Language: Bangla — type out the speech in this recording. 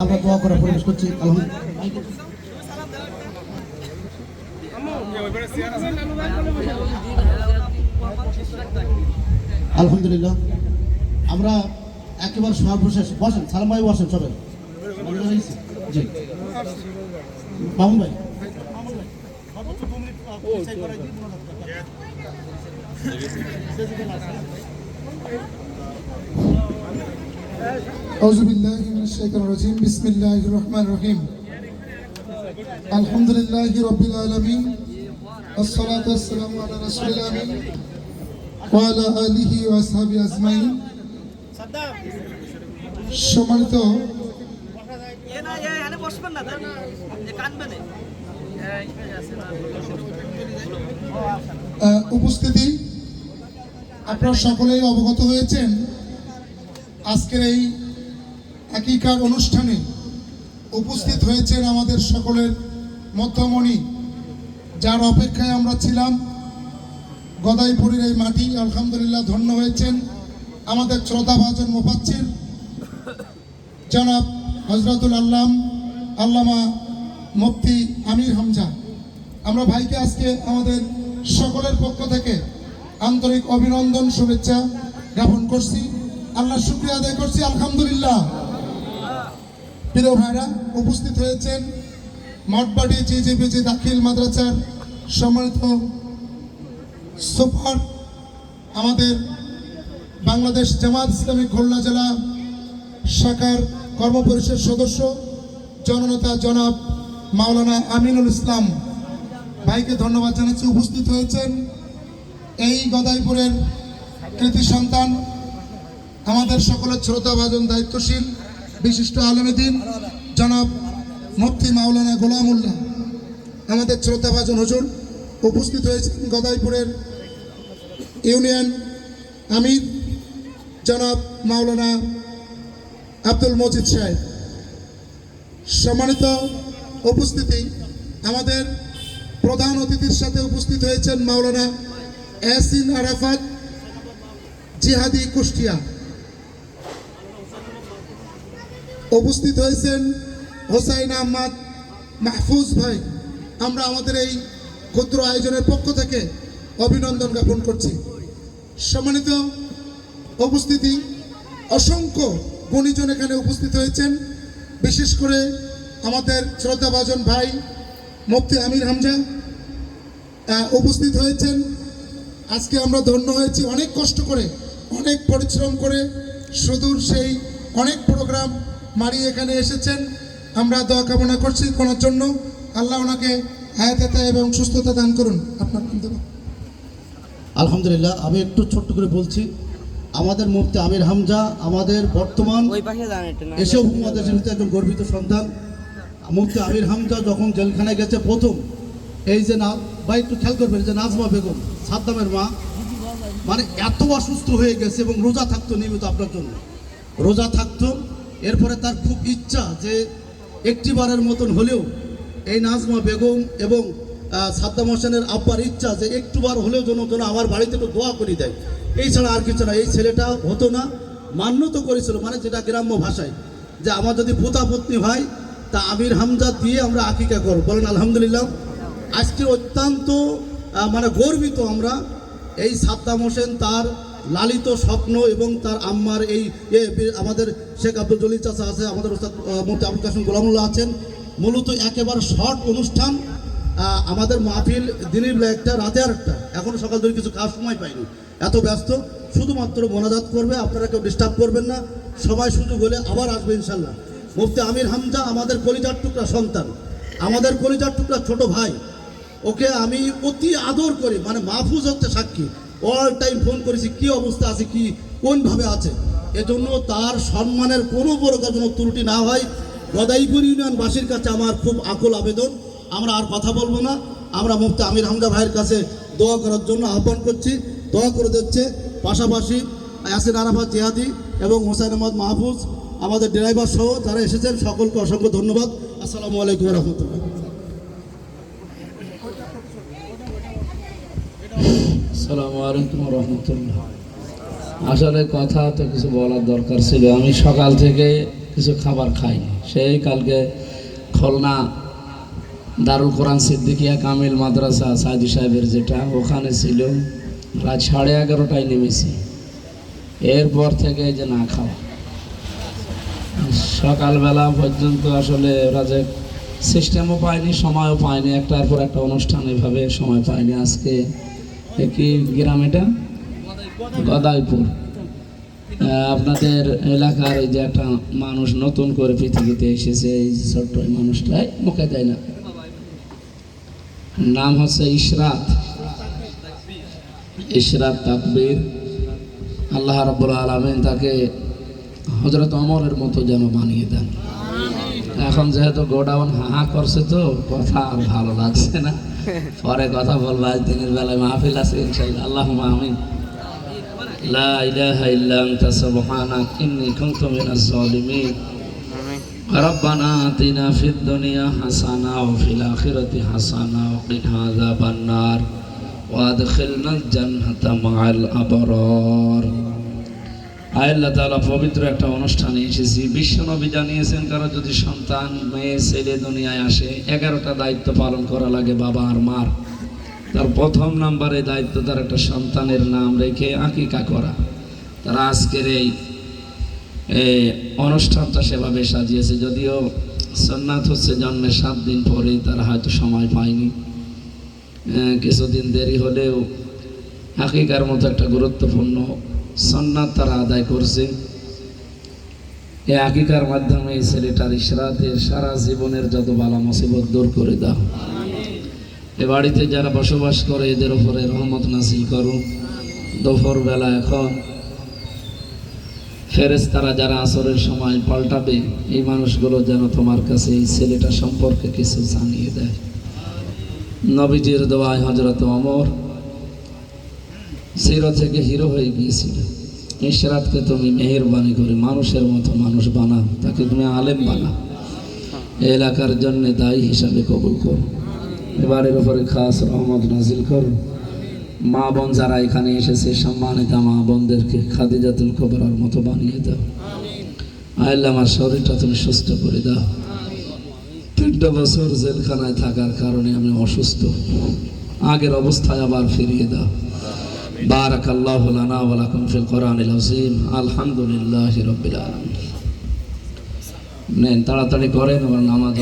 আমরা দোয়া করা পরিবেশ করছি, আলহামদুলিল্লাহ। আমরা একেবারে সর্বশেষ, বসেন, সালাম ভাই বসেন সবাই। জি। ভাই। Thank you. আউযুবিল্লাহি মিনাশ শাইতানির রাজিম। বিসমিল্লাহির রহমানির রহিম। আলহামদুলিল্লাহি রাব্বিল আলামিন। আসসালাতু ওয়াসসালামু আলা রাসূলিল আমিন। ওয়া আলা আলিহি ওয়া আসহাবি আজমাইন। সম্মানিত উপস্থিতি। আপনারা সকলেই অবগত হয়েছেন আজকের এই একিকার অনুষ্ঠানে উপস্থিত হয়েছেন আমাদের সকলের মধ্যমণি, যার অপেক্ষায় আমরা ছিলাম। গদাইপুরের এই মাটি আলহামদুলিল্লাহ ধন্য হয়েছেন। আমাদের শ্রদ্ধাভাজন মোপাচ্ছির জনাব হজরতুল আল্লাম, আল্লামা মুফতি আমির হামজা। আমরা ভাইকে আজকে আমাদের সকলের পক্ষ থেকে আন্তরিক অভিনন্দন, শুভেচ্ছা জ্ঞাপন করছি। আল্লাহ শুক্রিয়া আদায় করছি, আলহামদুলিল্লাহ। প্রিয় ভাইরা, উপস্থিত হয়েছেন মঠবাড়ি জিজিবিজি দাখিল মাদ্রাসার সম্মানিত সুপার, আমাদের বাংলাদেশ জামাত ইসলামী খুলনা জেলা শাখার কর্মপরিষদ সদস্য জননেতা জনাব মাওলানা আমিনুল ইসলাম ভাইকে ধন্যবাদ জানাচ্ছি, উপস্থিত হয়েছেন। এই গদাইপুরের কৃতি সন্তান আমাদের সকলের শ্রদ্ধাভাজন দায়িত্বশীল, বিশিষ্ট আলমেদিন, জনাব মুফতি মাওলানা গোলামুল্লাহ। আমাদের শ্রদ্ধাভাজন হজুর উপস্থিত হয়েছেন গদাইপুরের ইউনিয়ন আমির জনাব মাওলানা আব্দুল মজিদ সাহেব। সম্মানিত উপস্থিতি, আমাদের প্রধান অতিথির সাথে উপস্থিত হয়েছেন মাওলানা এসিন আরাফাত জিহাদি কুষ্টিয়া। উপস্থিত হয়েছেন হোসাইন আহমদ মাহফুজ ভাই। আমরা আমাদের এই ক্ষুদ্র আয়োজনের পক্ষ থেকে অভিনন্দন জ্ঞাপন করছি। সম্মানিত উপস্থিতি, অসংখ্য গুণীজন এখানে উপস্থিত হয়েছেন। বিশেষ করে আমাদের শ্রদ্ধাভাজন ভাই মুফতি আমির হামজা উপস্থিত হয়েছেন। আজকে আমরা ধন্য হয়েছি অনেক কষ্ট করে, অনেক পরিশ্রম করে, সুদূর সেই অনেক প্রোগ্রাম মারিয়ে এখানে এসেছেন। আমরা দোয়া কামনা করছি কোনার জন্য। আল্লাহ ওনাকে হায়াতে এবং সুস্থতা দান করুন। আপনার আলহামদুলিল্লাহ আমি একটু ছোট্ট করে বলছি আমাদের মুফতি আমির হামজা আমাদের বর্তমান এসে উপমহাদেশ জেলাতে একজন গর্বিত সন্তান। মুফতি আমির হামজা যখন জেলখানায় গেছে প্রথম এই যে না বা একটু খেয়াল করবেন যে নাজমা বেগম সাদ্দামের মা মানে এত অসুস্থ হয়ে গেছে এবং রোজা থাকতো নিয়মিত আপনার জন্য। রোজা থাকতো এরপরে তার খুব ইচ্ছা যে একটিবারের মতন হলেও এই নাজমা বেগম এবং সাদ্দাম হোসেনের আব্বার ইচ্ছা যে একটুবার হলেও যেন যেন আমার বাড়িতে একটু দোয়া করে দেয়। এই ছাড়া আর কিছু না, এই ছেলেটা হতো না মান্য তো করেছিল মানে যেটা গ্রাম্য ভাষায়, যে আমার যদি পোতা পত্নী হয় তা আমির হামজা দিয়ে আমরা আকিকা করব। বলেন, আলহামদুলিল্লাহ। আজকে অত্যন্ত মানে গর্বিত আমরা এই সাদ্দাম হোসেন তার লালিত স্বপ্ন এবং তার আম্মার এই আমাদের শেখ আব্দুল জলিল চাচা আছে, আমাদের ওস্তাদ মুফতি আবুল কাসিম গোলামুল্লাহ আছেন। মূলত একেবারে শর্ট অনুষ্ঠান আমাদের মাহফিল দিনের বেলা একটা, রাতে আর একটা এখনও সকাল ধরে কিছু কাজ সময় পাইনি। এত ব্যস্ত। শুধুমাত্র মোনাজাত করবে, আপনারা কেউ ডিস্টার্ব করবেন না। সবাই সুযোগ হলে আবার আসবে ইনশাল্লাহ। মুফতি আমির হামজা, আমাদের কলিজার টুকরা সন্তান। আমাদের কলিজার টুকরা ছোট ভাই। ওকে আমি অতি আদর করি মানে মাহফুজ হচ্ছে সাক্ষী। অল টাইম ফোন করেছি, কি অবস্থা আছে, কি, কোনভাবে আছে? এজন্য তার সম্মানের কোনো প্রকার যেন ত্রুটি না হয়। গদাইপুর ইউনিয়নবাসীর কাছে আমার খুব আকুল আবেদন। আমরা আর কথা বলব না। আমরা মুফতি আমির হামদা ভাইয়ের কাছে দোয়া করার জন্য আহ্বান করছি। দোয়া করে দিচ্ছে। পাশাপাশি ইয়াসিন আরাফাত জিহাদি এবং হোসেন আহমদ মাহফুজ, আমাদের ড্রাইভার সহ যারা এসেছেন, সকলকে অসংখ্য ধন্যবাদ। আসসালামু আলাইকুম রহমতুল্লাহ। আসলে কথা তো কিছু বলার দরকার ছিল। আমি সকাল থেকে কিছু খাবার খাই সেই কালকে খুলনা দারুল কোরআন সিদ্দিকিয়া কামিল মাদ্রাসা সাইদি সাহেবের যেটা, ওখানে ছিল। রাত সাড়ে এগারোটায় নেমেছি। এরপর থেকে যে না খাওয়া। সকালবেলা পর্যন্ত আসলে ওরা যে সিস্টেমও পায়নি, সময়ও পায়নি। একটার পর একটা অনুষ্ঠান এভাবে সময় পায়নি। আজকে কি গ্রাম এটা, গদাইপুর। আপনাদের এলাকার এই যে একটা মানুষ নতুন করে পৃথিবীতে এসেছে, এই ছোট্ট মানুষটাই মুখে দেয় না। নাম হচ্ছে ইশরাত। ইশরাত তাকবীর। আল্লাহ রাব্বুল আলামিন তাকে হজরত অমরের মতো যেন বানিয়ে দেন। এখন যেহেতু গোডাউন হাহা করছে তো, কথা আর ভালো লাগছে না। পরে কথা বলবো আজ দিনের বেলায় মাহফিল আছে ইনশাআল্লাহ আল্লাহ আমিন لا إله إلا أنت سبحانك إني كنت من الظالمين ربنا آتنا في الدنيا حسنة وفي الآخرة حسنة وقنا عذاب النار وأدخلنا الجنة مع الأبرار আল্লাহ তাআলা পবিত্র একটা অনুষ্ঠানে এসেছি বিশ্বনবী জানিয়েছেন, কারও যদি সন্তান, মেয়ে, ছেলে দুনিয়ায় আসে, এগারোটা দায়িত্ব পালন করা লাগে বাবা আর মার। তার প্রথম নাম্বারে দায়িত্ব তার একটা সন্তানের নাম রেখে আকিকা করা। তারা আজকের এই অনুষ্ঠানটা সেভাবে সাজিয়েছে, যদিও সন্ন্যাত হচ্ছে জন্মের সাত দিন পরে, তারা হয়তো সময় পায়নি। কিছুদিন দেরি হলেও আকিকার মতো একটা গুরুত্বপূর্ণ সন্ন্যাত তারা আদায় করছে। এ আকিকার মাধ্যমে এই ছেলেটার ইশরাতের সারা জীবনের যত বালা মুসিবত দূর করে দাও। এ বাড়িতে যারা বসবাস করে, এদের উপরে রহমত নাসিল করো। দুপুর বেলা এখন ফেরেস তারা যারা আসরের সময় পাল্টাবে, এই মানুষগুলো যেন তোমার কাছে এই ছেলেটা সম্পর্কে কিছু জানিয়ে দেয়। নবীজির দোয়ায় হজরত অমর জিরো থেকে হিরো হয়ে গিয়েছিল। ইশরাতকে তুমি মেহেরবানি করে মানুষের মতো মানুষ বানাও তাকে তুমি আলেম বানাও এই এলাকার জন্য দায়ী হিসাবে কবুল করো। এবারের উপরে খাস রহমত নাজিল করো। মা বোন যারা এখানে এসেছে সম্মানিত মা বোনদেরকে খাদিজাতুল কবরার মতো বানিয়ে দাও। আল্লাহ আমার শরীরটা তুমি সুস্থ করে দাও। তিনটা বছর জেলখানায় থাকার কারণে আমি অসুস্থ। আগের অবস্থায় আবার ফিরিয়ে দাও। بارك الله لنا ولكم في القرآن العظيم الحمد لله رب العالمين নেন তাড়াতাড়ি করেন আবার নামাজ